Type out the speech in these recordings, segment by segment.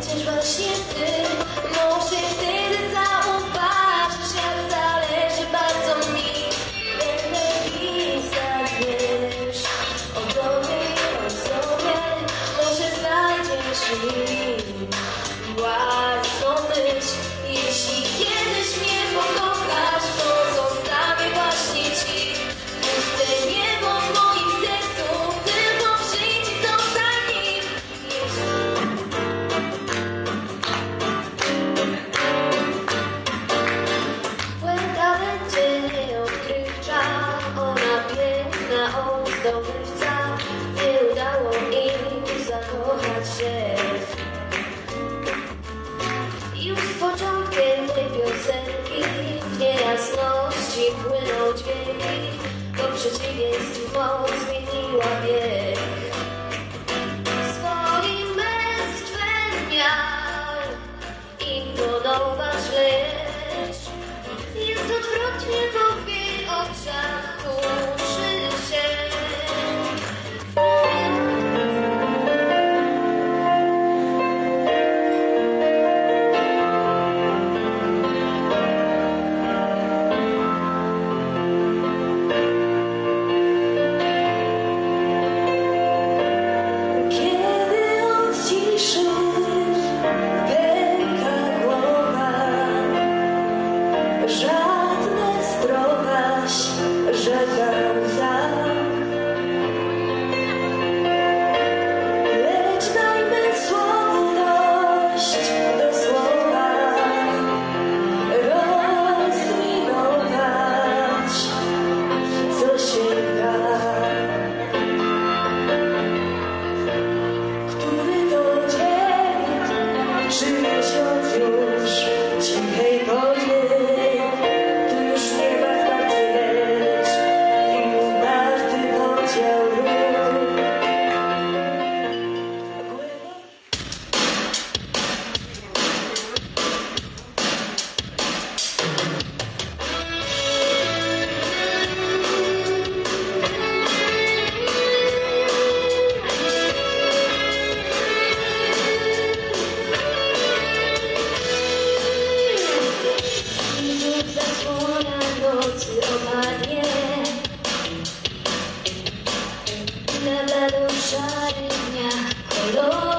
przecież właśnie ty. She Terus carinya kalau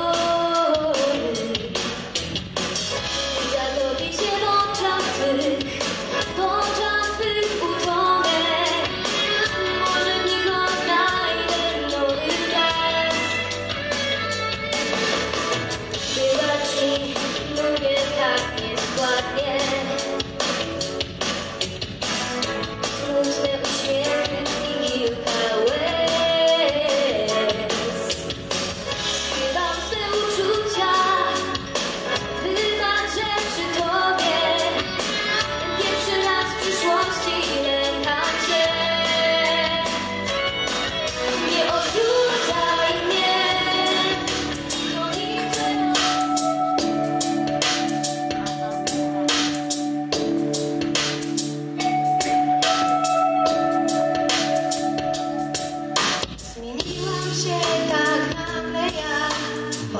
się tak nagle jak.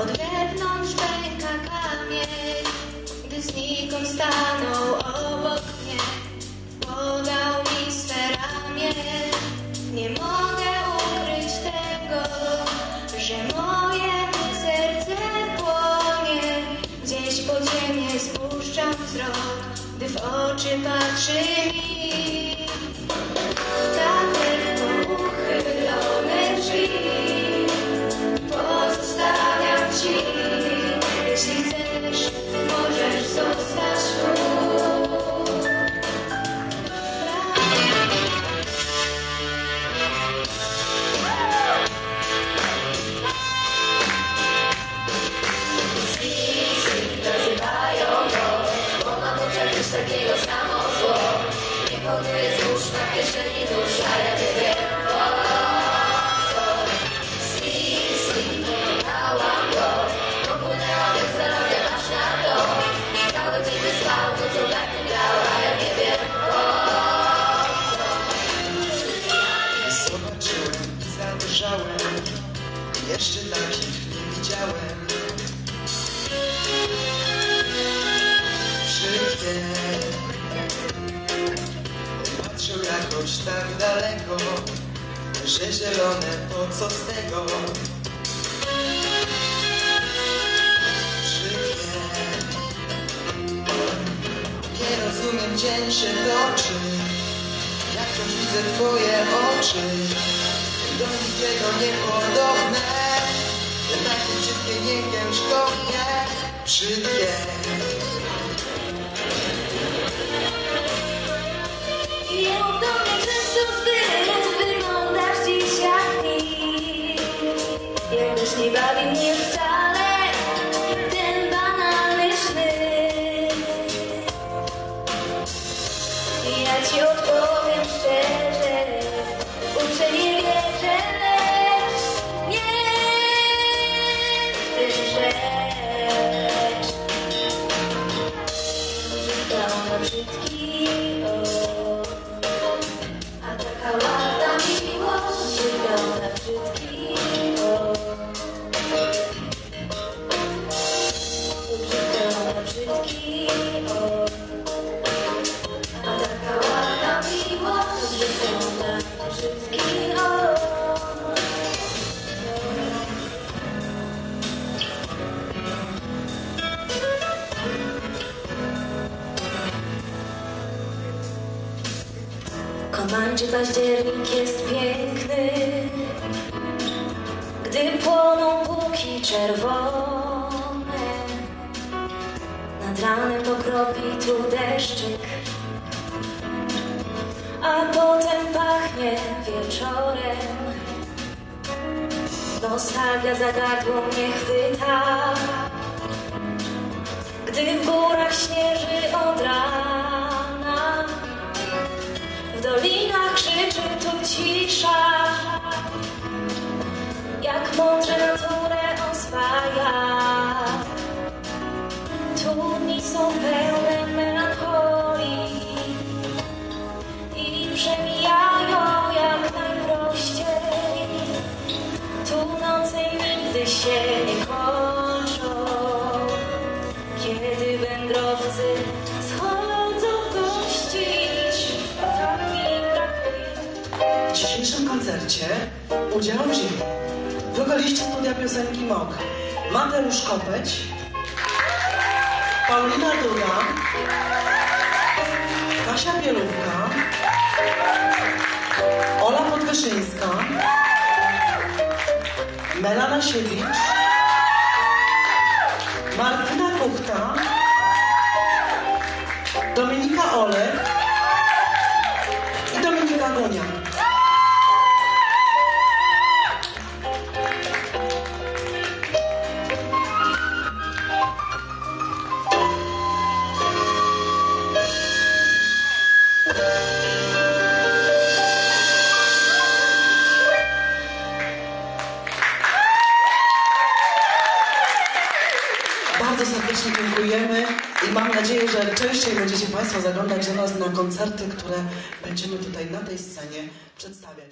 Od wewnątrz pęka kamień Gdy znikąd stanął obok mnie. Podał mi swe ramię. Nie mogę ukryć tego Że moje serce płonie. Gdzieś po ziemię spuszczam wzrok Gdy w oczy patrzy mi. Tego, że zielone to co z tego? Brzydkie. Nie rozumiem, dzień się toczy, jak wciąż widzę twoje oczy, do niczego niepodobne, takie brzydkie, niegęszkownie, brzydkie. I nie mów do Nie bawi mnie wcale Ten banalny sznyt ja ci odpowiem szczerze wierzę, lecz Nie w tę brzydki Komańczy październik jest piękny, gdy płoną puki czerwone. Nad ranem pokropi tu deszczyk, a potem pachnie wieczorem. Nostalgia za gardło mnie chwyta, gdy w I przemijają jak najprościej. Tu noce nigdy się nie kończą. Kiedy wędrowcy schodzą brakuje W dzisiejszym koncercie udział wzięli wokaliści studia piosenki MOK. Mateusz Kopeć, Paulina Duda, Kasia Bielówka, Ola Podwyszyńska, Melana Siewicz, Martyna Kuchta, Dominika Olech nadzieję, że częściej będziecie Państwo zaglądać do nas na koncerty, które będziemy tutaj na tej scenie przedstawiać.